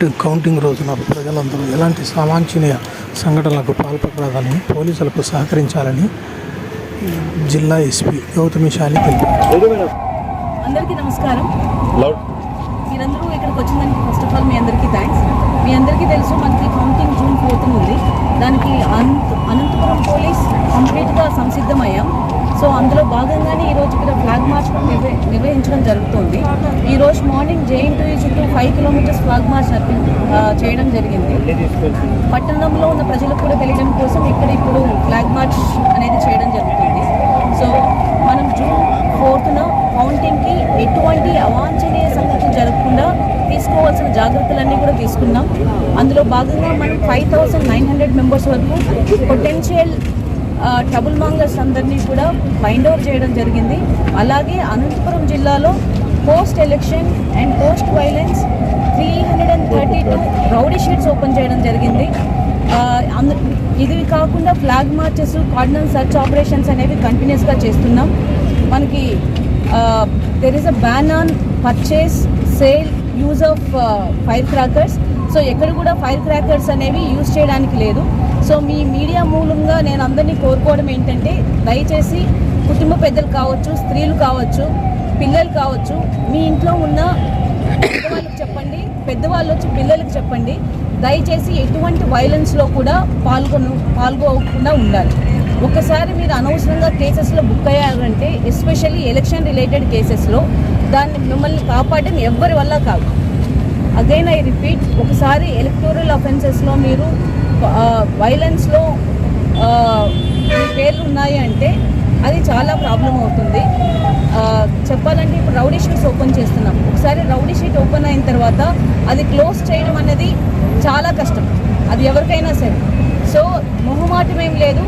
Counting రోజున ప్రజలందరూ ఎలాంటి సామాన్యనీయ సంఘటనలకు పాల్పడరాదని పోలీసులకు సహకరించాలని జిల్లా ఎస్పీ గౌతమి శాలి తెలిపారు అందరికీ నమస్కారం. లౌడ్. మీరందరూ ఇక్కడికి వచ్చిందానికి ఫస్ట్ ఆఫ్ ఆల్ మీ అందరికీ థ్యాంక్స్ మీ అందరికీ తెలుసు మనకి కౌంటింగ్ జూన్ ఫోర్త్ ఉంది. దానికి అనంత అనంతపురం పోలీస్ కంప్లీట్గా సంసిద్ధమయ్యాం. సో అందులో భాగంగానే ఈరోజు ఇక్కడ ఫ్లాగ్ మార్చ్ నిర్వహించడం జరుగుతుంది. ఈరోజు morning JNT five kilometres flag march చేయడం జరిగింది. పట్టణంలో ఉన్న ప్రజలకు కూడా తెలియడం కోసం ఇక్కడ ఇప్పుడు ఫ్లాగ్ మార్చ్ అనేది చేయడం జరుగుతుంది. సో మనం జూన్ ఫోర్త్న కౌంటింగ్కి ఎటువంటి అవాంఛనీయ సంఘటన జరగకుండా తీసుకోవాల్సిన జాగ్రత్తలన్నీ కూడా తీసుకున్నాం. అందులో భాగంగా మనం five thousand nine hundred members వరకు పొటెన్షియల్ ట్రబుల్ మాంగర్స్ అందరినీ కూడా ఫైండ్ అవుట్ చేయడం జరిగింది. అలాగే అనంతపురం జిల్లాలో post election and post violence three hundred and thirty two rowdy sheets open చేయడం జరిగింది. అందు ఇది కాకుండా flag marches cordon search operations అనేవి కంటిన్యూస్గా చేస్తున్నాం. మనకి there is a ban on purchase sale use of fire crackers so ఎక్కడ కూడా ఫైర్ క్రాకర్స్ అనేవి యూజ్ చేయడానికి లేదు. సో మీ మీడియా మూలంగా నేను అందరినీ కోరుకోవడం ఏంటంటే దయచేసి కుటుంబ పెద్దలు కావచ్చు స్త్రీలు కావచ్చు పిల్లలు కావచ్చు మీ ఇంట్లో ఉన్న పెద్దవాళ్ళకి చెప్పండి పెద్దవాళ్ళు వచ్చి పిల్లలకి చెప్పండి. దయచేసి ఎటువంటి వైలెన్స్లో కూడా పాల్గొను పాల్గొకుండా ఉండాలి. ఒకసారి మీరు అనవసరంగా కేసెస్లో బుక్ అయ్యారంటే ఎస్పెషల్లీ ఎలక్షన్ రిలేటెడ్ కేసెస్లో దాన్ని మిమ్మల్ని కాపాడడం ఎవ్వరి వల్ల కాదు. అగైన్ ఐ రిపీట్ ఒకసారి ఎలక్టోరల్ అఫెన్సెస్లో మీరు వైలెన్స్లో మీ పేర్లు ఉన్నాయి అంటే అది చాలా ప్రాబ్లం అవుతుంది. చెప్పాలంటే ఇప్పుడు రౌడీ షీట్స్ ఓపెన్ చేస్తున్నాం. ఒకసారి రౌడీ షీట్ ఓపెన్ అయిన తర్వాత అది క్లోజ్ చేయడం అనేది చాలా కష్టం. అది ఎవరికైనా సరే. సో మొహమాటం ఏం లేదు.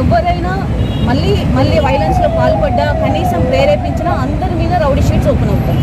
ఎవరైనా మళ్ళీ మళ్ళీ వైలెన్స్లో పాల్పడ్డా కనీసం ప్రేరేపించినా అవుతాయి.